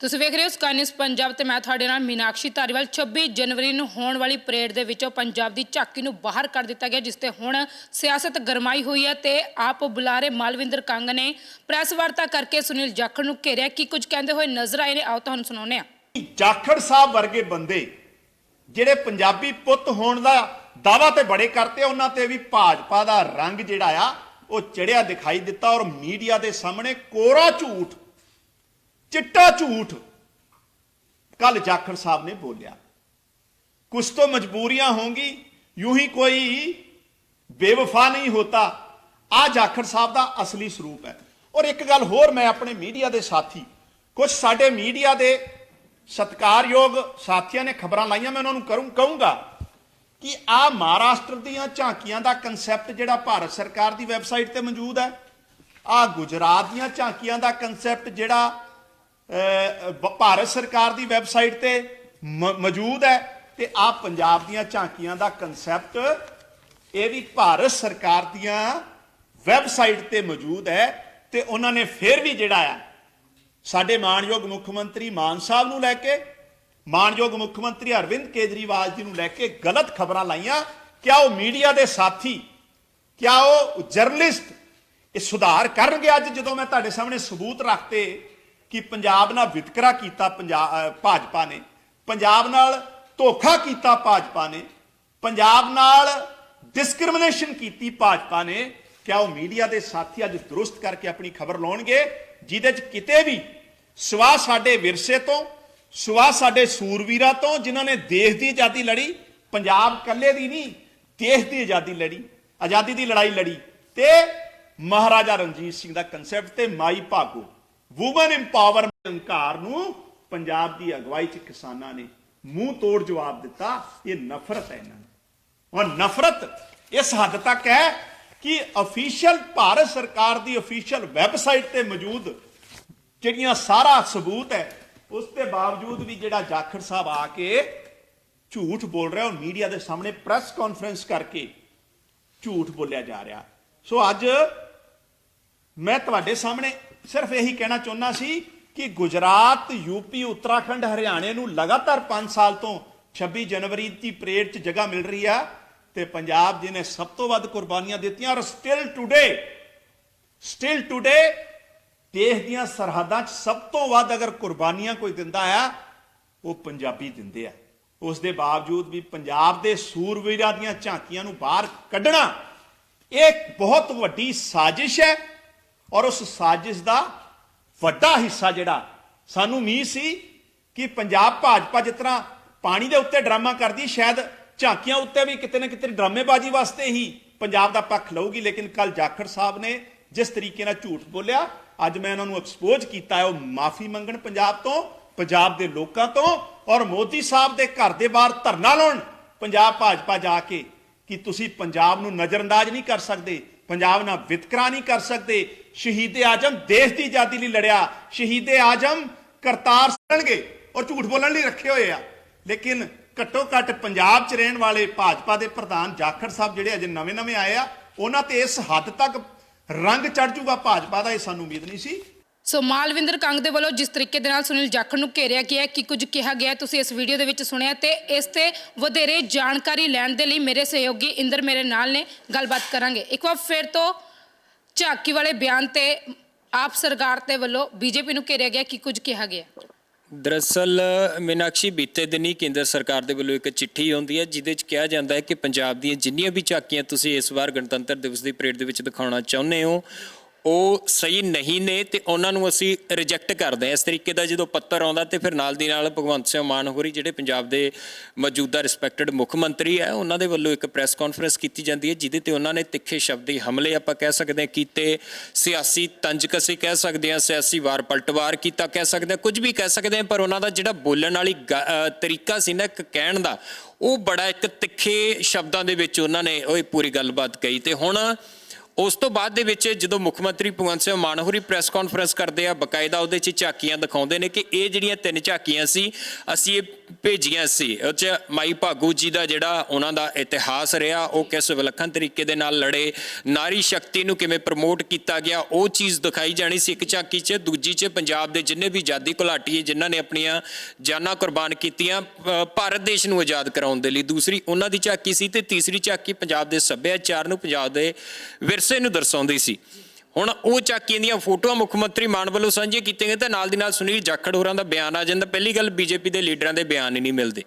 ਤੁਸੀਂ ਵੇਖ ਰਹੇ ਹੋ ਸਕਾਈ ਨਿਊਜ਼ ਪੰਜਾਬ ਤੇ ਮੈਂ ਤੁਹਾਡੇ ਨਾਲ ਮੀਨਾਕਸ਼ੀ ਧਾਰੀਵਾਲ। 26 ਜਨਵਰੀ ਨੂੰ ਹੋਣ ਵਾਲੀ ਪਰੇਡ ਦੇ ਵਿੱਚੋਂ ਪੰਜਾਬ ਦੀ ਝਾਕੀ ਨੂੰ ਬਾਹਰ ਕੱਢ ਦਿੱਤਾ ਗਿਆ, ਜਿਸ ਤੇ ਹੁਣ ਸਿਆਸਤ ਗਰਮਾਈ ਹੋਈ ਹੈ ਤੇ ਆਪ ਬੁਲਾਰੇ ਮਾਲਵਿੰਦਰ ਕੰਗ ਨੇ ਪ੍ਰੈਸ ਵਾਰਤਾ ਕਰਕੇ ਸੁਨੀਲ ਜਾਖੜ ਨੂੰ ਘੇਰਿਆ। ਕੀ ਕੁਝ ਕਹਿੰਦੇ ਹੋਏ ਨਜ਼ਰ ਆਏ ਨੇ? ਆਓ ਤੁਹਾਨੂੰ ਸੁਣਾਉਂਦੇ ਹਾਂ। ਜਾਖੜ ਸਾਹਿਬ ਵਰਗੇ ਬੰਦੇ ਜਿਹੜੇ ਪੰਜਾਬੀ ਪੁੱਤ ਹੋਣ ਦਾ ਦਾਵਾ ਤੇ ਬੜੇ ਕਰਤੇ, ਉਹਨਾਂ ਤੇ ਵੀ ਭਾਜਪਾ ਦਾ ਰੰਗ ਜਿਹੜਾ ਆ, ਉਹ ਚੜਿਆ ਦਿਖਾਈ ਦਿੱਤਾ ਔਰ ਮੀਡੀਆ ਦੇ ਸਾਹਮਣੇ ਕੋਰਾ ਝੂਠ ਚਿੱਟਾ ਝੂਠ। ਕੱਲ ਜਾਖੜ ਸਾਹਿਬ ਨੇ ਬੋਲਿਆ कुछ ਤੋਂ ਮਜ਼ਬੂਰੀਆਂ होंगी यूं ही ਕੋਈ ਬੇਵਫਾ ਨਹੀਂ होता ਆ ਜਾਖੜ ਸਾਹਿਬ ਦਾ ਅਸਲੀ ਸਰੂਪ ਹੈ। ਔਰ ਇੱਕ ਗੱਲ ਹੋਰ ਮੈਂ ਆਪਣੇ ਮੀਡੀਆ ਦੇ ਸਾਥੀ ਕੁਝ ਸਾਡੇ ਮੀਡੀਆ ਦੇ ਸਤਕਾਰਯੋਗ ਸਾਥੀਆਂ ਨੇ ਖਬਰਾਂ ਲਾਈਆਂ, ਮੈਂ ਉਹਨਾਂ ਨੂੰ ਕਰੂੰ ਕਹੂੰਗਾ ਕਿ ਆ ਮਹਾਰਾਸ਼ਟਰ ਦੀਆਂ ਝਾਂਕੀਆਂ ਦਾ ਕਨਸੈਪਟ ਜਿਹੜਾ ਭਾਰਤ ਸਰਕਾਰ ਦੀ ਵੈਬਸਾਈਟ ਤੇ ਮੌਜੂਦ ਹੈ, ਆ ਗੁਜਰਾਤ ਦੀਆਂ ਝਾਂਕੀਆਂ ਦਾ ਕਨਸੈਪਟ ਜਿਹੜਾ ਭਾਰਤ ਸਰਕਾਰ ਦੀ ਵੈਬਸਾਈਟ ਤੇ ਮ- ਮੌਜੂਦ ਹੈ ਤੇ ਆ ਪੰਜਾਬ ਦੀਆਂ ਝਾਂਕੀਆਂ ਦਾ ਕਨਸੈਪਟ ਇਹ ਵੀ ਭਾਰਤ ਸਰਕਾਰ ਦੀਆਂ ਵੈਬਸਾਈਟ ਤੇ ਮੌਜੂਦ ਹੈ ਤੇ ਉਹਨਾਂ ਨੇ ਫਿਰ ਵੀ ਜਿਹੜਾ ਆ, ਸਾਡੇ ਮਾਨਯੋਗ ਮੁੱਖ ਮੰਤਰੀ ਮਾਨ ਸਾਹਿਬ ਨੂੰ ਲੈ ਕੇ ਮਾਨਯੋਗ ਮੁੱਖ ਮੰਤਰੀ ਅਰਵਿੰਦ ਕੇਜਰੀਵਾਲ ਜੀ ਨੂੰ ਲੈ ਕੇ ਗਲਤ ਖਬਰਾਂ ਲਾਈਆਂ। ਕਿਆ ਉਹ ਮੀਡੀਆ ਦੇ ਸਾਥੀ, ਕਿਆ ਉਹ ਜਰਨਲਿਸਟ, ਇਹ ਸੁਧਾਰ ਕਰਨਗੇ ਅੱਜ ਜਦੋਂ ਮੈਂ ਤੁਹਾਡੇ ਸਾਹਮਣੇ ਸਬੂਤ ਰੱਖਤੇ ਕਿ ਪੰਜਾਬ ਨਾਲ ਵਿਤਕਰਾ ਕੀਤਾ ਪੰਜਾਬ ਭਾਜਪਾ ਨੇ। ਪੰਜਾਬ ਨਾਲ ਧੋਖਾ ਕੀਤਾ ਭਾਜਪਾ ਨੇ। ਪੰਜਾਬ ਨਾਲ ਡਿਸਕ੍ਰਿਮੀਨੇਸ਼ਨ ਕੀਤੀ ਭਾਜਪਾ ਨੇ। ਕਿਆ ਉਹ ਮੀਡੀਆ ਦੇ ਸਾਥੀ ਅੱਜ ਦਰੁਸਤ ਕਰਕੇ ਆਪਣੀ ਖਬਰ ਲਾਉਣਗੇ? ਜਿਹਦੇ 'ਚ ਕਿਤੇ ਵੀ ਸਵਾ ਸਾਡੇ ਵਿਰਸੇ ਤੋਂ ਸਵਾ ਸਾਡੇ ਸੂਰਵੀਰਾਂ ਤੋਂ, ਜਿਨ੍ਹਾਂ ਨੇ ਦੇਸ਼ ਦੀ ਆਜ਼ਾਦੀ ਲੜੀ, ਪੰਜਾਬ ਕੱਲੇ ਦੀ ਨਹੀਂ, ਦੇਸ਼ ਦੀ ਆਜ਼ਾਦੀ ਲੜੀ, ਆਜ਼ਾਦੀ ਦੀ ਲੜਾਈ ਲੜੀ। ਤੇ ਮਹਾਰਾਜਾ ਰਣਜੀਤ ਸਿੰਘ ਦਾ ਕਨਸੈਪਟ ਤੇ ਮਾਈ ਭਾਗੋ। ਵੂਮਨ ਇੰਪਾਵਰਮੈਂਟ ਹੰਕਾਰ ਨੂੰ ਪੰਜਾਬ ਦੀ ਅਗਵਾਈ 'ਚ ਕਿਸਾਨਾਂ ਨੇ ਮੂੰਹ ਤੋੜ ਜਵਾਬ ਦਿੱਤਾ, ਇਹ ਨਫ਼ਰਤ ਹੈ ਇਹਨਾਂ ਨੂੰ ਔਰ ਨਫ਼ਰਤ ਇਸ ਹੱਦ ਤੱਕ ਹੈ ਕਿ ਅਫੀਸ਼ੀਅਲ ਭਾਰਤ ਸਰਕਾਰ ਦੀ ਅਫੀਸ਼ੀਅਲ ਵੈਬਸਾਈਟ ਤੇ ਮੌਜੂਦ ਜਿਹੜੀਆਂ ਸਾਰਾ ਸਬੂਤ ਹੈ, ਉਸ ਦੇ ਬਾਵਜੂਦ ਵੀ ਜਿਹੜਾ ਜਾਖੜ ਸਾਹਿਬ ਆ ਕੇ ਝੂਠ ਬੋਲ ਰਿਹਾ, ਉਹ ਮੀਡੀਆ ਦੇ ਸਾਹਮਣੇ ਪ੍ਰੈਸ ਕਾਨਫਰੰਸ ਕਰਕੇ ਝੂਠ ਬੋਲਿਆ ਜਾ ਰਿਹਾ। ਸੋ ਅੱਜ ਮੈਂ ਤੁਹਾਡੇ ਸਾਹਮਣੇ ਸਿਰਫ ਇਹੀ ਕਹਿਣਾ ਚਾਹੁੰਦਾ ਸੀ ਕਿ ਗੁਜਰਾਤ ਯੂਪੀ ਉੱਤਰਾਖੰਡ, ਹਰਿਆਣੇ ਨੂੰ ਲਗਾਤਾਰ 5 ਸਾਲ ਤੋਂ 26 ਜਨਵਰੀ ਦੀ ਪਰੇਡ 'ਚ ਜਗ੍ਹਾ ਮਿਲ ਰਹੀ ਆ ਤੇ ਪੰਜਾਬ ਜਿਹਨੇ ਸਭ ਤੋਂ ਵੱਧ ਕੁਰਬਾਨੀਆਂ ਦਿੱਤੀਆਂ ਔਰ ਸਟਿਲ ਟੁਡੇ ਸਟਿਲ ਟੁਡੇ ਦੇਸ਼ ਦੀਆਂ ਸਰਹੱਦਾਂ 'ਚ ਸਭ ਤੋਂ ਵੱਧ ਅਗਰ ਕੁਰਬਾਨੀਆਂ ਕੋਈ ਦਿੰਦਾ ਆ, ਉਹ ਪੰਜਾਬੀ ਦਿੰਦੇ ਆ। ਉਸ ਦੇ ਬਾਵਜੂਦ ਵੀ ਪੰਜਾਬ ਦੇ ਸੂਰਵੀਰਾਂ ਦੀਆਂ ਝਾਂਕੀਆਂ ਨੂੰ ਬਾਹਰ ਕੱਢਣਾ, ਇਹ ਬਹੁਤ ਵੱਡੀ ਸਾਜ਼ਿਸ਼ ਹੈ। ਔਰ ਉਸ ਸਾਜ਼ਿਸ਼ ਦਾ ਵੱਡਾ ਹਿੱਸਾ ਜਿਹੜਾ ਸਾਨੂੰ ਉਮੀਦ ਸੀ ਕਿ ਪੰਜਾਬ ਭਾਜਪਾ ਜਿਸ ਤਰ੍ਹਾਂ ਪਾਣੀ ਦੇ ਉੱਤੇ ਡਰਾਮਾ ਕਰਦੀ, ਸ਼ਾਇਦ ਝਾਂਕੀਆਂ ਉੱਤੇ ਵੀ ਕਿਤੇ ਨਾ ਕਿਤੇ ਡਰਾਮੇਬਾਜ਼ੀ ਵਾਸਤੇ ਹੀ ਪੰਜਾਬ ਦਾ ਪੱਖ ਲਊਗੀ, ਲੇਕਿਨ ਕੱਲ ਜਾਖੜ ਸਾਹਿਬ ਨੇ ਜਿਸ ਤਰੀਕੇ ਨਾਲ ਝੂਠ ਬੋਲਿਆ, ਅੱਜ ਮੈਂ ਉਹਨਾਂ ਨੂੰ ਐਕਸਪੋਜ਼ ਕੀਤਾ ਹੈ, ਉਹ ਮਾਫੀ ਮੰਗਣ ਪੰਜਾਬ ਤੋਂ, ਪੰਜਾਬ ਦੇ ਲੋਕਾਂ ਤੋਂ ਔਰ ਮੋਦੀ ਸਾਹਿਬ ਦੇ ਘਰ ਦੇ ਬਾਹਰ ਧਰਨਾ ਲਾਉਣ, ਪੰਜਾਬ ਭਾਜਪਾ ਜਾ ਕੇ ਕਿ ਤੁਸੀਂ ਪੰਜਾਬ ਨੂੰ ਨਜ਼ਰਅੰਦਾਜ਼ ਨਹੀਂ ਕਰ ਸਕਦੇ। ਪੰਜਾਬ ਨਾਲ ਵਿਤਕਰਾ ਨਹੀਂ ਕਰ ਸਕਦੇ। ਸ਼ਹੀਦ ਆਜਮ ਦੇਸ਼ ਦੀ ਆਜ਼ਾਦੀ ਲਈ ਲੜਿਆ। ਸ਼ਹੀਦ ਆਜਮ ਕਰਤਾਰ ਸੰਗੇ ਔਰ ਝੂਠ ਬੋਲਣ ਲਈ ਰੱਖੇ ਹੋਏ ਆ। ਲੇਕਿਨ ਘੱਟੋ ਘੱਟ ਪੰਜਾਬ 'ਚ ਰਹਿਣ ਵਾਲੇ ਭਾਜਪਾ ਦੇ ਪ੍ਰਧਾਨ ਜਾਖੜ ਸਾਹਿਬ ਜਿਹੜੇ ਅਜੇ ਨਵੇਂ-ਨਵੇਂ ਆਏ ਆ, ਉਹਨਾਂ ਤੇ ਇਸ ਹੱਦ ਤੱਕ ਰੰਗ ਚੜ ਜੂਗਾ ਭਾਜਪਾ ਦਾ, ਇਹ ਸਾਨੂੰ ਉਮੀਦ ਨਹੀਂ ਸੀ। ਸੋ ਮਾਲਵਿੰਦਰ ਕੰਗ ਦੇ ਵੱਲੋਂ ਜਿਸ ਤਰੀਕੇ ਦੇ ਨਾਲ ਸੁਨੀਲ ਜਾਖੜ ਨੂੰ ਘੇਰਿਆ ਗਿਆ ਹੈ, ਕੁਝ ਕਿਹਾ ਗਿਆ ਤੁਸੀਂ ਇਸ ਵੀਡੀਓ ਦੇ ਵਿੱਚ ਸੁਣਿਆ ਤੇ ਇਸ ਤੇ ਵਧੇਰੇ ਜਾਣਕਾਰੀ ਲੈਣ ਦੇ ਲਈ ਮੇਰੇ ਸਹਿਯੋਗੀ ਇੰਦਰ ਮੇਰੇ ਨਾਲ ਨੇ ਗੱਲਬਾਤ ਕਰਾਂਗੇ। ਇੱਕ ਵਾਰ ਫਿਰ ਤੋਂ ਝਾਕੀ ਵਾਲੇ ਬਿਆਨ ਤੇ ਆਪ ਸਰਕਾਰ ਦੇ ਵੱਲੋਂ ਬੀਜੇਪੀ ਨੂੰ ਘੇਰਿਆ ਗਿਆ ਕੀ ਕੁਝ ਕਿਹਾ ਗਿਆ? ਦਰਅਸਲ ਮੀਨਾਕਸ਼ੀ ਬੀਤੇ ਦਿਨੀ ਕੇਂਦਰ ਸਰਕਾਰ ਦੇ ਵੱਲੋਂ ਇੱਕ ਚਿੱਠੀ ਆਉਂਦੀ ਹੈ ਜਿਹਦੇ ਵਿੱਚ ਕਿਹਾ ਜਾਂਦਾ ਹੈ ਕਿ ਪੰਜਾਬ ਦੀਆਂ ਜਿੰਨੀਆਂ ਵੀ ਝਾਕੀਆਂ ਤੁਸੀਂ ਇਸ ਵਾਰ ਗਣਤੰਤਰ ਦਿਵਸ ਦੀ ਪਰੇਡ ਦੇ ਵਿੱਚ ਦਿਖਾਉਣਾ ਚਾਹੁੰਦੇ ਹੋ ਉਹ ਸਹੀ ਨਹੀਂ ਨੇ ਤੇ ਉਹਨਾਂ ਨੂੰ ਅਸੀਂ ਰਿਜੈਕਟ ਕਰਦੇ ਹਾਂ। ਇਸ ਤਰੀਕੇ ਦਾ ਜਦੋਂ ਪੱਤਰ ਆਉਂਦਾ ਤੇ ਫਿਰ ਨਾਲ ਦੀ ਨਾਲ ਭਗਵੰਤ ਸਿੰਘ ਮਾਨ ਹੋਰੀ ਜਿਹੜੇ ਪੰਜਾਬ ਦੇ ਮੌਜੂਦਾ ਰਿਸਪੈਕਟਡ ਮੁੱਖ ਮੰਤਰੀ ਹੈ, ਉਹਨਾਂ ਦੇ ਵੱਲੋਂ ਇੱਕ ਪ੍ਰੈਸ ਕਾਨਫਰੰਸ ਕੀਤੀ ਜਾਂਦੀ ਹੈ, ਜਿਹਦੇ ਤੇ ਉਹਨਾਂ ਨੇ ਤਿੱਖੇ ਸ਼ਬਦੀ ਹਮਲੇ ਆਪਾਂ ਕਹਿ ਸਕਦੇ ਹਾਂ ਕੀਤੇ। ਸਿਆਸੀ ਤੰਜ ਅਸੀਂ ਕਹਿ ਸਕਦੇ ਹਾਂ, ਸਿਆਸੀ ਵਾਰ ਪਲਟਵਾਰ ਕੀਤਾ ਕਹਿ ਸਕਦੇ ਹਾਂ, ਕੁਝ ਵੀ ਕਹਿ ਸਕਦੇ ਹਾਂ, ਪਰ ਉਹਨਾਂ ਦਾ ਜਿਹੜਾ ਬੋਲਣ ਵਾਲੀ ਗ- ਤਰੀਕਾ ਸੀ ਨਾ ਇੱਕ ਕਹਿਣ ਦਾ, ਉਹ ਬੜਾ ਇੱਕ ਤਿੱਖੇ ਸ਼ਬਦਾਂ ਦੇ ਵਿੱਚ ਉਹਨਾਂ ਨੇ ਉਹ ਪੂਰੀ ਗੱਲਬਾਤ ਕਹੀ ਤੇ ਹੁਣ ਉਸ ਤੋਂ ਬਾਅਦ ਦੇ ਵਿੱਚ ਜਦੋਂ ਮੁੱਖ ਮੰਤਰੀ ਭਗਵੰਤ ਸਿੰਘ ਮਾਨ ਹੋਰੀ ਪ੍ਰੈਸ ਕਾਨਫਰੰਸ ਕਰਦੇ ਆ, ਬਕਾਇਦਾ ਉਹਦੇ 'ਚ ਝਾਕੀਆਂ ਦਿਖਾਉਂਦੇ ਨੇ ਕਿ ਇਹ ਜਿਹੜੀਆਂ ਤਿੰਨ ਝਾਕੀਆਂ ਸੀ, ਅਸੀਂ ਇਹ ਭੇਜੀਆਂ ਸੀ। ਉਹ 'ਚ ਮਾਈ ਭਾਗੂ ਜੀ ਦਾ ਜਿਹੜਾ ਉਹਨਾਂ ਦਾ ਇਤਿਹਾਸ ਰਿਹਾ, ਉਹ ਕਿਸ ਵਿਲੱਖਣ ਤਰੀਕੇ ਦੇ ਨਾਲ ਲੜੇ, ਨਾਰੀ ਸ਼ਕਤੀ ਨੂੰ ਕਿਵੇਂ ਪ੍ਰਮੋਟ ਕੀਤਾ ਗਿਆ, ਉਹ ਚੀਜ਼ ਦਿਖਾਈ ਜਾਣੀ ਸੀ ਇੱਕ ਝਾਕੀ 'ਚ। ਦੂਜੀ 'ਚ ਪੰਜਾਬ ਦੇ ਜਿੰਨੇ ਵੀ ਆਜ਼ਾਦੀ ਘੁਲਾਟੀਏ ਜਿਨ੍ਹਾਂ ਨੇ ਆਪਣੀਆਂ ਜਾਨਾਂ ਕੁਰਬਾਨ ਕੀਤੀਆਂ ਭਾਰਤ ਦੇਸ਼ ਨੂੰ ਆਜ਼ਾਦ ਕਰਾਉਣ ਦੇ ਲਈ। ਦੂਸਰੀ ਉਹਨਾਂ ਦੀ ਝਾਕੀ ਸੀ ਤੇ ਤੀਸਰੀ ਝਾਕੀ ਪੰਜਾਬ ਦੇ ਸੱਭਿਆਚਾਰ ਨੂੰ, ਪੰਜਾਬ ਦੇ ਵਿਰਸੇ ਨੂੰ ਦਰਸਾਉਂਦੀ ਸੀ। ਹੁਣ ਉਹ ਝਾਕੀਆਂ ਦੀਆਂ ਫੋਟੋਆਂ ਮੁੱਖ ਮੰਤਰੀ ਮਾਨ ਵੱਲੋਂ ਸਾਂਝੀਆਂ ਕੀਤੀਆਂ ਗਈਆਂ ਤੇ ਨਾਲ ਦੀ ਨਾਲ ਸੁਨੀਲ ਜਾਖੜ ਹੋਰਾਂ ਦਾ ਬਿਆਨ ਆ ਜਾਂਦਾ। ਪਹਿਲੀ ਗੱਲ ਬੀਜੇਪੀ ਦੇ ਲੀਡਰਾਂ ਦੇ ਬਿਆਨ ਹੀ ਨਹੀਂ ਮਿਲਦੇ।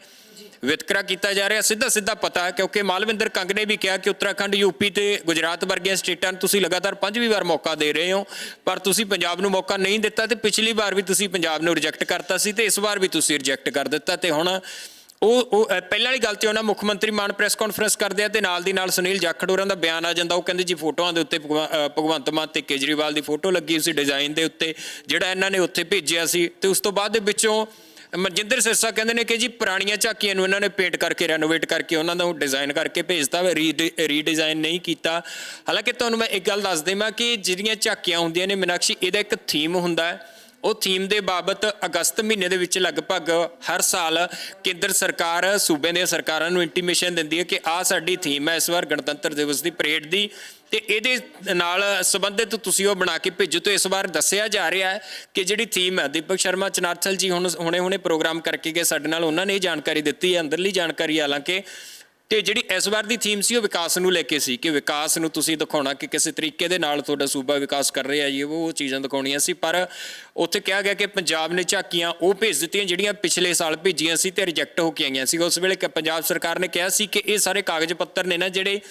ਵਿਤਕਰਾ ਕੀਤਾ ਜਾ ਰਿਹਾ। ਸਿੱਧਾ ਸਿੱਧਾ ਪਤਾ ਹੈ ਕਿਉਂਕਿ ਮਾਲਵਿੰਦਰ ਕੰਗ ਨੇ ਵੀ ਕਿਹਾ ਕਿ ਉੱਤਰਾਖੰਡ, ਯੂਪੀ ਤੇ ਗੁਜਰਾਤ ਵਰਗੀਆਂ ਸਟੇਟਾਂ ਨੂੰ ਤੁਸੀਂ ਲਗਾਤਾਰ ਪੰਜਵੀਂ ਵਾਰ ਮੌਕਾ ਦੇ ਰਹੇ ਹੋ, ਪਰ ਤੁਸੀਂ ਪੰਜਾਬ ਨੂੰ ਮੌਕਾ ਨਹੀਂ ਦਿੱਤਾ ਤੇ ਪਿਛਲੀ ਵਾਰ ਵੀ ਤੁਸੀਂ ਪੰਜਾਬ ਨੂੰ ਰਿਜੈਕਟ ਕਰਤਾ ਸੀ ਤੇ ਇਸ ਵਾਰ ਵੀ ਤੁਸੀਂ ਰਿਜੈਕਟ ਕਰ ਦਿੱਤਾ ਤੇ ਹੁਣ ਉਹ ਉਹ ਪਹਿਲਾਂ ਵਾਲੀ ਗੱਲ ਤੇ ਉਹਨਾਂ ਮੁੱਖ ਮੰਤਰੀ ਮਾਨ ਪ੍ਰੈਸ ਕਾਨਫਰੰਸ ਕਰਦੇ ਆ ਤੇ ਨਾਲ ਦੀ ਨਾਲ ਸੁਨੀਲ ਜਾਖੜ ਹੋਰਾਂ ਦਾ ਬਿਆਨ ਆ ਜਾਂਦਾ। ਉਹ ਕਹਿੰਦੇ ਜੀ ਫੋਟੋਆਂ ਦੇ ਉੱਤੇ ਭਗਵਾ- ਭਗਵੰਤ ਮਾਨ ਤੇ ਕੇਜਰੀਵਾਲ ਦੀ ਫੋਟੋ ਲੱਗੀ ਸੀ ਡਿਜ਼ਾਈਨ ਦੇ ਉੱਤੇ, ਜਿਹੜਾ ਇਹਨਾਂ ਨੇ ਉੱਥੇ ਭੇਜਿਆ ਸੀ। ਤੇ ਉਸ ਤੋਂ ਬਾਅਦ ਦੇ ਵਿੱਚੋਂ ਮਨਜਿੰਦਰ ਸਿਰਸਾ ਕਹਿੰਦੇ ਨੇ ਕਿ ਜੀ ਪੁਰਾਣੀਆਂ ਝਾਕੀਆਂ ਨੂੰ ਇਹਨਾਂ ਨੇ ਪੇਂਟ ਕਰਕੇ ਰੈਨੋਵੇਟ ਕਰਕੇ ਉਹਨਾਂ ਦਾ ਡਿਜ਼ਾਈਨ ਕਰਕੇ ਭੇਜਤਾ, ਵਾ ਰੀਡਿਜ਼ਾਈਨ ਨਹੀਂ ਕੀਤਾ। ਹਾਲਾਂਕਿ ਤੁਹਾਨੂੰ ਮੈਂ ਇੱਕ ਗੱਲ ਦੱਸ ਦੇਵਾਂ ਕਿ ਜਿਹੜੀਆਂ ਝਾਕੀਆਂ ਹੁੰਦੀਆਂ ਨੇ ਮੀਨਾਕਸ਼ੀ, ਇਹਦਾ ਇੱਕ ਥੀਮ ਹੁੰਦਾ ਹੈ। ਉਹ ਥੀਮ ਦੇ ਬਾਬਤ ਅਗਸਤ ਮਹੀਨੇ ਦੇ ਵਿੱਚ ਲਗਭਗ ਹਰ ਸਾਲ ਕੇਂਦਰ ਸਰਕਾਰ ਸੂਬੇ ਦੀਆਂ ਸਰਕਾਰਾਂ ਨੂੰ ਇੰਟੀਮੇਸ਼ਨ ਦਿੰਦੀ ਹੈ ਕਿ ਆਹ ਸਾਡੀ ਥੀਮ ਹੈ, ਇਸ ਵਾਰ ਗਣਤੰਤਰ ਦਿਵਸ ਦੀ ਪਰੇਡ ਦੀ। ਤੇ ਇਹਦੇ ਨਾਲ ਸੰਬੰਧਿਤ ਤੁਸੀਂ ਉਹ ਬਣਾ ਕੇ ਭੇਜੋ ਤੇ ਇਸ ਵਾਰ ਦੱਸਿਆ ਜਾ ਰਿਹਾ ਹੈ ਕਿ ਜਿਹੜੀ ਥੀਮ ਹੈ, ਦੀਪਕ ਸ਼ਰਮਾ, ਚਨਾਰਥਲ ਜੀ ਹੁਣ ਹੁਣੇ ਹੁਣੇ ਪ੍ਰੋਗਰਾਮ ਕਰਕੇ ਗਏ ਸਾਡੇ ਨਾਲ, ਉਹਨਾਂ ਨੇ ਇਹ ਜਾਣਕਾਰੀ ਦਿੱਤੀ ਹੈ, ਅੰਦਰਲੀ ਜਾਣਕਾਰੀ ਹਾਲਾਂਕਿ ਤੇ ਜਿਹੜੀ ਇਸ ਵਾਰ ਦੀ ਥੀਮ ਸੀ ਉਹ ਵਿਕਾਸ ਨੂੰ ਲੈ ਕੇ ਸੀ ਕਿ ਵਿਕਾਸ ਨੂੰ ਤੁਸੀਂ ਦਿਖਾਉਣਾ ਕਿ ਕਿਸੇ ਤਰੀਕੇ ਦੇ ਨਾਲ ਤੁਹਾਡਾ ਸੂਬਾ ਵਿਕਾਸ ਕਰ ਰਿਹਾ ਜੀ, ਉਹ ਚੀਜ਼ਾਂ ਦਿਖਾਉਣੀਆਂ ਸੀ। ਪਰ ਉੱਥੇ ਕਿਹਾ ਗਿਆ ਕਿ ਪੰਜਾਬ ਨੇ ਝਾਕੀਆਂ ਉਹ ਭੇਜ ਦਿੱਤੀਆਂ ਜਿਹੜੀਆਂ ਪਿਛਲੇ ਸਾਲ ਭੇਜੀਆਂ ਸੀ ਤੇ ਰਿਜੈਕਟ ਹੋ ਕੇ ਆਈਆਂ ਸੀ। ਉਸ ਵੇਲੇ ਕ- ਪੰਜਾਬ ਸਰਕਾਰ ਨੇ ਕਿਹਾ ਸੀ ਕਿ ਇਹ ਸਾਰੇ ਕਾਗਜ਼ ਪੱਤਰ ਨੇ ਨਾ ਜਿਹੜੇ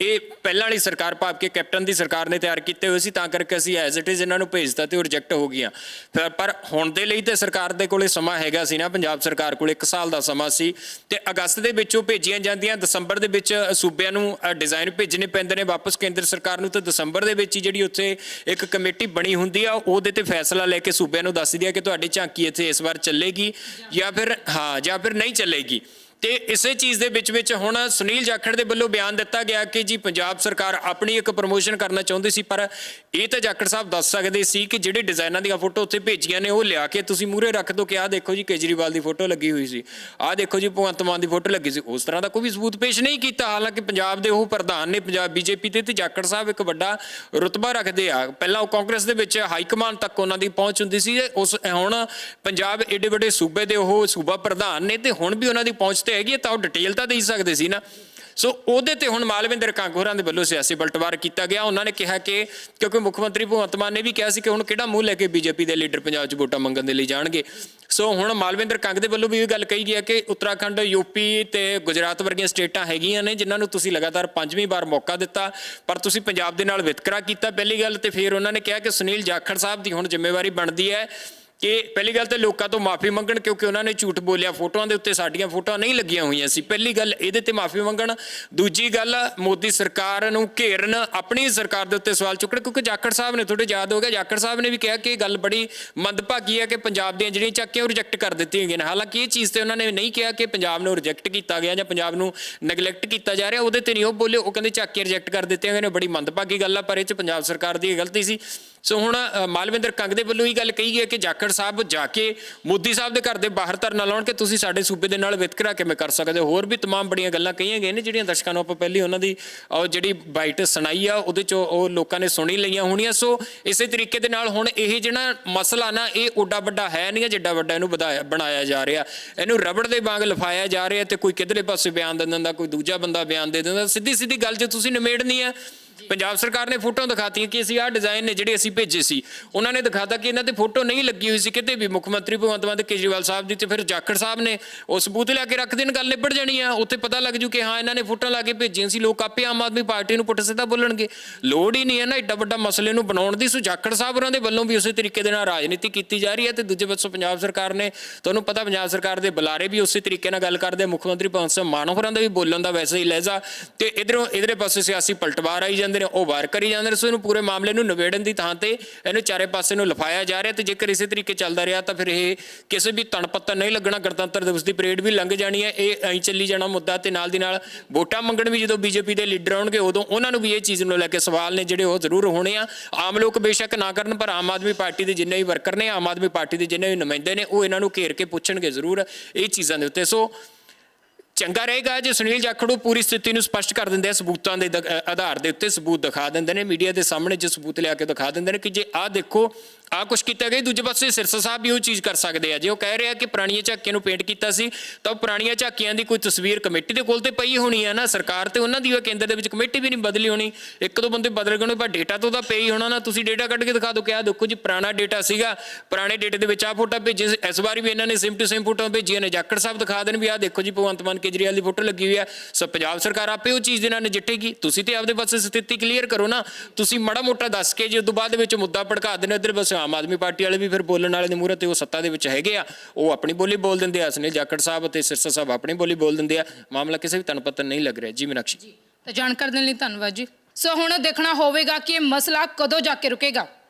ਇਹ ਪਹਿਲਾਂ ਵਾਲੀ ਸਰਕਾਰ ਭਾਵ ਕਿ ਕੈਪਟਨ ਦੀ ਸਰਕਾਰ ਨੇ ਤਿਆਰ ਕੀਤੇ ਹੋਏ ਸੀ, ਤਾਂ ਕਰਕੇ ਅਸੀਂ ਐਜ਼ ਇਟ ਇਜ਼ ਇਹਨਾਂ ਨੂੰ ਭੇਜਤਾ ਤੇ ਉਹ ਰਿਜੈਕਟ ਹੋ ਗਈਆਂ। ਫਿਰ- ਪਰ ਹੁਣ ਦੇ ਲਈ ਤੇ ਸਰਕਾਰ ਦੇ ਕੋਲੇ ਸਮਾਂ ਹੈਗਾ ਸੀ ਨਾ, ਪੰਜਾਬ ਸਰਕਾਰ ਕੋਲ 1 ਸਾਲ ਦਾ ਸਮਾਂ ਸੀ ਤੇ ਅਗਸਤ ਦੇ ਵਿੱਚ ਉਹ ਭੇਜੀਆਂ ਜਾਂਦੀਆਂ, ਦਸੰਬਰ ਦੇ ਵਿੱਚ ਸੂਬਿਆਂ ਨੂੰ ਡਿਜ਼ਾਈਨ ਭੇਜਣੇ ਪੈਂਦੇ ਨੇ, ਵਾਪਸ ਕੇਂਦਰ ਸਰਕਾਰ ਨੂੰ, ਤੇ ਦਸੰਬਰ ਦੇ ਵਿੱਚ ਹੀ ਜਿਹੜੀ ਉੱਥੇ ਇੱਕ ਕਮੇਟੀ ਬਣੀ ਹੁੰਦੀ ਆ, ਉਹਦੇ ਤੇ ਫੈਸਲਾ ਲੈ ਕੇ ਸੂਬਿਆਂ ਨੂੰ ਦੱਸਦੀ ਆ ਕਿ ਤੁਹਾਡੀ ਝਾਂਕੀ ਇੱਥੇ ਇਸ ਵਾਰ ਚੱਲੇਗੀ ਜਾਂ ਫਿਰ ਹਾਂ, ਜਾਂ ਫਿਰ ਨਹੀਂ ਚੱਲੇਗੀ। ਤੇ ਇਸੇ ਚੀਜ਼ ਦੇ ਵਿੱਚ ਵਿੱਚ ਹੁਣ ਸੁਨੀਲ ਜਾਖੜ ਦੇ ਵੱਲੋਂ ਬਿਆਨ ਦਿੱਤਾ ਗਿਆ ਕਿ ਜੀ ਪੰਜਾਬ ਸਰਕਾਰ ਆਪਣੀ ਇੱਕ ਪ੍ਰਮੋਸ਼ਨ ਕਰਨਾ ਚਾਹੁੰਦੀ ਸੀ, ਪਰ ਇਹ ਤਾਂ ਜਾਖੜ ਸਾਹਿਬ ਦੱਸ ਸਕਦੇ ਸੀ ਕਿ ਜਿਹੜੇ ਡਿਜ਼ਾਈਨਾਂ ਦੀਆਂ ਫੋਟੋ ਉੱਥੇ ਭੇਜੀਆਂ ਨੇ, ਉਹ ਲਿਆ ਕੇ ਤੁਸੀਂ ਮੂਹਰੇ ਰੱਖ ਦਿਓ ਕਿ ਆਹ ਦੇਖੋ ਜੀ ਕੇਜਰੀਵਾਲ ਦੀ ਫੋਟੋ ਲੱਗੀ ਹੋਈ ਸੀ, ਆਹ ਦੇਖੋ ਜੀ ਭਗਵੰਤ ਮਾਨ ਦੀ ਫੋਟੋ ਲੱਗੀ ਸੀ। ਉਸ ਤਰ੍ਹਾਂ ਦਾ ਕੋਈ ਵੀ ਸਬੂਤ ਪੇਸ਼ ਨਹੀਂ ਕੀਤਾ, ਹਾਲਾਂਕਿ ਪੰਜਾਬ ਦੇ ਉਹ ਪ੍ਰਧਾਨ ਨੇ, ਪੰਜਾਬ ਬੀਜੇਪੀ ਦੇ ਤੇ ਜਾਖੜ ਸਾਹਿਬ ਇੱਕ ਵੱਡਾ ਰੁਤਬਾ ਰੱਖਦੇ ਆ। ਪਹਿਲਾਂ ਉਹ ਕਾਂਗਰਸ ਦੇ ਵਿੱਚ ਹਾਈ ਕਮਾਂਡ ਤੱਕ ਉਹਨਾਂ ਦੀ ਪਹੁੰਚ ਹੁੰਦੀ ਸੀ, ਉਸ, ਹੁਣ ਪੰਜਾਬ ਏਡੇ ਵੱਡੇ ਸੂਬੇ ਦੇ ਉਹ ਸੂਬਾ ਪ੍ਰਧਾਨ ਨੇ ਤੇ ਹੁਣ ਵੀ ਉਹਨਾਂ ਦੀ ਪਹੁੰਚ ਤੇ ਹੈਗੀ ਹੈ, ਤਾਂ ਉਹ ਡਿਟੇਲ ਤਾਂ ਦੇ ਸਕਦੇ ਸੀ ਨਾ। ਸੋ ਉਹਦੇ ਤੇ ਹੁਣ ਮਾਲਵਿੰਦਰ ਕੰਗ ਦੇ ਵੱਲੋਂ ਸਿਆਸੀ ਬਲਟਵਾਰ ਕੀਤਾ ਗਿਆ। ਉਹਨਾਂ ਨੇ ਕਿਹਾ ਕਿ, ਕਿਉਂਕਿ ਮੁੱਖ ਮੰਤਰੀ ਭਗਵੰਤ ਮਾਨ ਨੇ ਵੀ ਕਿਹਾ ਸੀ ਕਿ ਹੁਣ ਕਿਹੜਾ ਮੂੰਹ ਲੈ ਕੇ ਬੀਜੇਪੀ ਦੇ ਲੀਡਰ ਪੰਜਾਬ 'ਚ ਵੋਟਾਂ ਮੰਗਣ ਦੇ ਲਈ ਜਾਣਗੇ। ਸੋ ਹੁਣ ਮਾਲਵਿੰਦਰ ਕੰਗ ਦੇ ਵੱਲੋਂ ਵੀ ਇਹ ਗੱਲ ਕਹੀ ਗਈ ਹੈ ਕਿ ਉੱਤਰਾਖੰਡ ਯੂਪੀ ਤੇ ਗੁਜਰਾਤ ਵਰਗੀਆਂ ਸਟੇਟਾਂ ਹੈਗੀਆਂ ਨੇ, ਜਿਨ੍ਹਾਂ ਨੂੰ ਤੁਸੀਂ ਲਗਾਤਾਰ ਪੰਜਵੀਂ ਵਾਰ ਮੌਕਾ ਦਿੱਤਾ, ਪਰ ਤੁਸੀਂ ਪੰਜਾਬ ਦੇ ਨਾਲ ਵਿਤਕਰਾ ਕੀਤਾ। ਪਹਿਲੀ ਗੱਲ ਤੇ ਫਿਰ ਉਹਨਾਂ ਨੇ ਕਿਹਾ ਕਿ ਸੁਨੀਲ ਜਾਖੜ ਸਾਹਿਬ ਦੀ ਹੁਣ ਜ਼ਿੰਮੇਵਾਰੀ ਬਣਦੀ ਹੈ। ਕਿ ਪਹਿਲੀ ਗੱਲ ਤੇ ਲੋਕਾਂ ਤੋਂ ਮਾਫੀ ਮੰਗਣ ਕਿਉਂਕਿ ਉਹਨਾਂ ਨੇ ਝੂਠ ਬੋਲਿਆ, ਫੋਟੋਆਂ ਦੇ ਉੱਤੇ ਸਾਡੀਆਂ ਫੋਟੋਆਂ ਨਹੀਂ ਲੱਗੀਆਂ ਹੋਈਆਂ ਸੀ। ਪਹਿਲੀ ਗੱਲ ਇਹਦੇ ਤੇ ਮਾਫੀ ਮੰਗਣ। ਦੂਜੀ ਗੱਲ, ਮੋਦੀ ਸਰਕਾਰ ਨੂੰ ਘੇਰਨ ਆਪਣੀ ਸਰਕਾਰ ਦੇ ਉੱਤੇ ਸਵਾਲ ਚੁੱਕਣ ਕਿਉਂਕਿ ਜਾਖੜ ਸਾਹਿਬ ਨੇ, ਤੁਹਾਡੇ ਯਾਦ ਹੋ ਗਿਆ, ਜਾਖੜ ਸਾਹਿਬ ਨੇ ਵੀ ਕਿਹਾ ਕਿ ਇਹ ਗੱਲ ਬੜੀ ਮੰਦਭਾਗੀ ਹੈ ਕਿ ਪੰਜਾਬ ਦੀਆਂ ਜਿਹੜੀਆਂ ਚੱਕੀਆਂ ਉਹ ਰਿਜੈਕਟ ਕਰ ਦਿੱਤੀਆਂ ਗਈਆਂ ਨੇ। ਹਾਲਾਂਕਿ ਇਹ ਚੀਜ਼ ਤੇ ਉਹਨਾਂ ਨੇ ਨਹੀਂ ਕਿਹਾ ਕਿ ਪੰਜਾਬ ਨੂੰ ਰਿਜੈਕਟ ਕੀਤਾ ਗਿਆ ਜਾਂ ਪੰਜਾਬ ਨੂੰ ਨੈਗਲੈਕਟ ਕੀਤਾ ਜਾ ਰਿਹਾ, ਉਹਦੇ ਤੇ ਨਹੀਂ ਉਹ ਬੋਲੇ। ਉਹ ਕਹਿੰਦੇ ਚੱਕੀਆਂ ਰਿਜੈਕਟ ਕਰ ਦਿੱਤੀਆਂ ਗਈਆਂ ਨੇ ਬੜੀ ਮੰਦਭਾਗੀ ਗੱਲ ਆ, ਪਰ ਇਹ ਚ ਪੰਜਾਬ ਸਰਕਾਰ ਦੀ ਇਹ ਗਲਤੀ ਸੀ। ਸੋ ਹੁਣ ਮਾਲਵਿੰਦਰ ਕੰਗ ਦੇ ਵੱਲੋਂ ਇਹ ਗੱਲ ਕਹੀ ਗਈ ਹੈ ਕਿ ਜਾਖੜ ਸਾਹਿਬ ਜਾ ਕੇ ਮੋਦੀ ਸਾਹਿਬ ਦੇ ਘਰ ਦੇ ਬਾਹਰ ਧਰਨਾ ਲਾਉਣ ਕਿ ਤੁਸੀਂ ਸਾਡੇ ਸੂਬੇ ਦੇ ਨਾਲ ਵਿਤਕਰਾ ਕਿਵੇਂ ਕਰ ਸਕਦੇ ਹੋ ਹੋਰ ਵੀ तमाम ਬੜੀਆਂ ਗੱਲਾਂ ਕਹੀਆਂ ਗਈਆਂ ਨੇ ਜਿਹੜੀਆਂ ਦਰਸ਼ਕਾਂ ਨੂੰ ਆਪਾਂ ਪਹਿਲੀ ਉਹਨਾਂ ਦੀ ਉਹ ਜਿਹੜੀ ਬਾਈਟ ਸੁਣਾਈ ਆ ਉਹਦੇ ਚੋਂ ਉਹ ਲੋਕਾਂ ਨੇ ਸੁਣੀ ਲਈਆਂ ਹੋਣੀਆਂ ਸੋ ਇਸੇ ਤਰੀਕੇ ਦੇ ਨਾਲ ਹੁਣ ਇਹ ਜਿਹੜਾ ਮਸਲਾ ਨਾ ਇਹ ਓਡਾ ਵੱਡਾ ਹੈ ਨਹੀਂ ਜਿੱਡਾ ਵੱਡਾ ਇਹਨੂੰ ਵਧਾਇਆ ਬਣਾਇਆ ਜਾ ਰਿਹਾ ਇਹਨੂੰ ਰਬੜ ਦੇ ਵਾਂਗ ਲਫਾਇਆ ਜਾ ਰਿਹਾ ਤੇ ਕੋਈ ਕਿਧਰੇ ਪਾਸੇ ਬਿਆਨ ਦੇ ਦਿੰਦਾ ਕੋਈ ਦੂਜਾ ਬੰਦਾ ਬਿਆਨ ਦੇ ਦਿੰਦਾ ਸਿੱਧੀ ਸਿੱਧੀ ਗੱਲ ਜੇ ਤੁਸੀਂ ਨਿਮੇੜਨੀ ਹੈ ਪੰਜਾਬ ਸਰਕਾਰ ਨੇ ਫੋਟੋ ਦਿਖਾਤੀਆਂ ਕਿ ਅਸੀਂ ਆਹ ਡਿਜ਼ਾਈਨ ਨੇ ਜਿਹੜੇ ਅਸੀਂ ਭੇਜੇ ਸੀ, ਉਹਨਾਂ ਨੇ ਦਿਖਾਤਾ ਕਿ ਇਹਨਾਂ ਤੇ ਫੋਟੋ ਨਹੀਂ ਲੱਗੀ ਹੋਈ ਸੀ ਕਿਤੇ ਵੀ। ਮੁੱਖ ਮੰਤਰੀ ਭਗਵੰਤ ਮਾਨ ਤੇ ਕੇਜਰੀਵਾਲ ਸਾਹਿਬ ਦੀ ਤੇ ਫਿਰ ਜਾਖੜ ਸਾਹਿਬ ਨੇ ਉਹ ਸਬੂਤ ਲਿਆ ਕੇ ਰੱਖ ਦੇਣ, ਗੱਲ ਨਿਬੜ ਜਾਣੀ ਆ। ਉੱਥੇ ਪਤਾ ਲੱਗ ਜੂ ਕਿ ਹਾਂ, ਇਹਨਾਂ ਨੇ ਫੋਟੋ ਲਾ ਕੇ ਭੇਜੀਆਂ ਸੀ। ਲੋਕ ਆਪੇ ਆਮ ਆਦਮੀ ਪਾਰਟੀ ਨੂੰ ਪੁੱਟ ਸਿੱਧਾ ਬੋਲਣਗੇ। ਲੋੜ ਹੀ ਨਹੀਂ ਹੈ ਨਾ ਏਡਾ ਵੱਡਾ ਮਸਲੇ ਨੂੰ ਬਣਾਉਣ ਦੀ। ਸੋ ਜਾਖੜ ਸਾਹਿਬ ਹੋਰਾਂ ਦੇ ਵੱਲੋਂ ਵੀ ਉਸੇ ਤਰੀਕੇ ਦੇ ਨਾਲ ਰਾਜਨੀਤੀ ਕੀਤੀ ਜਾ ਰਹੀ ਹੈ ਤੇ ਦੂਜੇ ਪਾਸੋਂ ਪੰਜਾਬ ਸਰਕਾਰ ਨੇ, ਤੁਹਾਨੂੰ ਪਤਾ ਪੰਜਾਬ ਸਰਕਾਰ ਦੇ ਬੁਲਾਰੇ ਵੀ ਉਸੇ ਤਰੀਕੇ ਨਾਲ ਗੱਲ ਕਰਦੇ। ਮੁੱਖ ਮੰਤਰੀ ਭਗਵੰਤ ਸਿੰਘ ਮਾਨ ਹੋਰਾਂ ਦਾ ਵੀ ਬੋਲਣ ਦਾ ਵੈਸੇ ਹੀ ਲਹਿਜ਼ਾ। ਤੇ ਇਧਰੋਂ, ਇਧਰੇ ਪਾਸੇ ਸਿਆਸੀ ਪਲਟਵਾਰ ਆਈ ਜਾਂਦੇ ਨੇ, ਉਹ ਵਾਰ ਕਰੀ ਜਾਂਦੇ ਨੇ, ਸੋ ਇਹਨੂੰ ਪੂਰੇ ਮਾਮਲੇ ਨੂੰ ਨਿਬੇੜਨ ਦੀ ਥਾਂ ਤੇ ਇਹਨੂੰ ਚਾਰੇ ਪਾਸੇ ਨੂੰ ਲਫਾਇਆ ਜਾ ਰਿਹਾ ਤੇ ਜੇਕਰ ਇਸੇ ਤਰੀਕੇ ਚੱਲਦਾ ਰਿਹਾ ਤਾਂ ਫਿਰ ਇਹ ਕਿਸੇ ਵੀ ਤਣਪੱਤਰ ਨਹੀਂ ਲੱਗਣਾ, ਗਣਤੰਤਰ ਦਿਵਸ ਦੀ ਪਰੇਡ ਵੀ ਲੰਘ ਜਾਣੀ ਹੈ, ਇਹ ਐਂ ਚੱਲੀ ਜਾਣਾ ਮੁੱਦਾ ਤੇ ਨਾਲ ਦੀ ਨਾਲ ਵੋਟਾਂ ਮੰਗਣ ਵੀ ਜਦੋਂ ਬੀਜੇਪੀ ਦੇ ਲੀਡਰ ਆਉਣਗੇ, ਉਦੋਂ ਉਹਨਾਂ ਨੂੰ ਵੀ ਇਹ ਚੀਜ਼ ਨੂੰ ਲੈ ਕੇ ਸਵਾਲ ਨੇ ਜਿਹੜੇ ਉਹ ਜ਼ਰੂਰ ਹੋਣੇ ਆ। ਆਮ ਲੋਕ ਬੇਸ਼ੱਕ ਨਾ ਕਰਨ, ਪਰ ਆਮ ਆਦਮੀ ਪਾਰਟੀ ਦੇ ਜਿੰਨੇ ਵੀ ਵਰਕਰ ਨੇ, ਆਮ ਆਦਮੀ ਪਾਰਟੀ ਦੇ ਜਿੰਨੇ ਵੀ ਨੁਮਾਇੰਦੇ ਨੇ, ਉਹ ਇਹਨਾਂ ਨੂੰ ਘੇਰ ਕੇ ਪੁੱਛਣਗੇ ਜ਼ਰੂਰ ਇਹ ਚੀਜ਼ਾਂ ਦੇ ਉੱਤੇ। ਸੋ ਚੰਗਾ ਰਹੇਗਾ ਜੇ ਸੁਨੀਲ ਜਾਖੜੂ ਪੂਰੀ ਸਥਿਤੀ ਨੂੰ ਸਪਸ਼ਟ ਕਰ ਦਿੰਦੇ ਆ, ਸਬੂਤਾਂ ਦੇ ਆਧਾਰ ਦੇ ਉੱਤੇ ਸਬੂਤ ਦਿਖਾ ਦਿੰਦੇ ਨੇ, ਮੀਡੀਆ ਦੇ ਸਾਹਮਣੇ ਜੇ ਸਬੂਤ ਲਿਆ ਕੇ ਦਿਖਾ ਦਿੰਦੇ ਨੇ ਕਿ ਜੇ ਆਹ ਦੇਖੋ ਆਹ ਕੁਛ ਕੀਤਾ ਗਿਆ ਦੂਜੇ ਪਾਸੇ ਸਿਰਸਾ ਸਾਹਿਬ ਵੀ ਉਹ ਚੀਜ਼ ਕਰ ਸਕਦੇ ਆ। ਜੇ ਉਹ ਕਹਿ ਰਿਹਾ ਕਿ ਪੁਰਾਣੀਆਂ ਝਾਕੀਆਂ ਨੂੰ ਪੇਂਟ ਕੀਤਾ ਸੀ, ਤਾਂ ਉਹ ਪੁਰਾਣੀਆਂ ਝਾਕੀਆਂ ਦੀ ਕੋਈ ਤਸਵੀਰ ਕਮੇਟੀ ਦੇ ਕੋਲ ਤੇ ਪਈ ਹੋਣੀ ਆ ਨਾ, ਸਰਕਾਰ ਤੇ ਉਹਨਾਂ ਦੀ ਉਹ ਕੇਂਦਰ ਦੇ ਵਿੱਚ ਕਮੇਟੀ ਵੀ ਨਹੀਂ ਬਦਲੀ ਹੋਣੀ। ਇੱਕ ਦੋ ਬੰਦੇ ਬਦਲ ਗਏ ਹੋਣੇ, ਪਰ ਡੇਟਾ ਤਾਂ ਪਈ ਹੋਣਾ ਨਾ। ਤੁਸੀਂ ਡੇਟਾ ਕੱਢ ਕੇ ਦਿਖਾ ਦਿਓ ਕਿ ਆਹ ਦੇਖੋ ਜੀ, ਪੁਰਾਣਾ ਡੇਟਾ ਸੀਗਾ। ਪੁਰਾਣੇ ਡੇਟੇ ਦੇ ਵਿੱਚ ਆਹ ਫੋਟੋ ਭੇਜੀ ਇਸ ਵਾਰੀ ਵੀ ਇਹਨਾਂ ਨੇ ਸਿਮ ਟੂ ਸਿਮ ਫੋਟੋ ਭੇਜੀਆਂ ਨੇ। ਜਾਖੜ ਸਾਹਿਬ ਦਿਖਾ ਦੇਣ ਵੀ ਆਹ ਦੇਖੋ ਜੀ, ਭਗਵੰਤ ਮਾਨ ਕੇਜਰੀਵਾਲ ਦੀ ਫੋਟੋ ਲੱਗੀ ਹੋਈ ਆ। ਸੋ ਪੰਜਾਬ ਸਰਕਾਰ ਆਪੇ ਉਹ ਚੀਜ਼ ਦੇ ਨਾਲ ਨਜਿੱਠੇਗੀ। ਤੁਸੀਂ ਤੇ ਆਪਦੇ ਪਾਸੇ ਸਥਿਤੀ ਕਲੀਅਰ ਕਰੋ ਨਾ। ਤੁਸੀਂ ਮਾੜਾ ਮੋਟਾ ਦੱਸ ਕੇ ਜੇ ਉਦੋਂ ਬਾਅਦ ਵਿੱਚ ਮੁੱਦਾ ਭੜਕਾ ਦੇਣਾ ਇੱਧਰ ਬਸ ਆਮ ਆਦਮੀ ਪਾਰਟੀ ਵਾਲੇ ਵੀ ਫਿਰ ਬੋਲਣ ਵਾਲੇ ਦੇ ਮੂਹਰੇ ਤੇ ਉਹ ਸੱਤਾ ਦੇ ਵਿੱਚ ਹੈਗੇ ਆ, ਉਹ ਆਪਣੀ ਬੋਲੀ ਬੋਲ ਦਿੰਦੇ ਆ ਸੁਨੀਲ ਜਾਖੜ ਸਾਹਿਬ ਅਤੇ ਸਿਰਸਾ ਸਾਹਿਬ ਆਪਣੀ ਬੋਲੀ ਬੋਲ ਦਿੰਦੇ ਆ। ਮਾਮਲਾ ਕਿਸੇ ਵੀ ਤਨਪਤਨ ਨਹੀਂ ਲੱਗ ਰਿਹਾ। ਜੀ ਮੀਨਾਕਸ਼ੀ। ਤਾਂ ਜਾਣਕਾਰੀ ਦੇਣ ਲਈ ਧੰਨਵਾਦ ਜੀ। ਸੋ ਹੁਣ ਦੇਖਣਾ ਹੋਵੇਗਾ ਕਿ ਇਹ ਮਸਲਾ ਕਦੋਂ ਜਾ ਕੇ ਰੁਕੇਗਾ।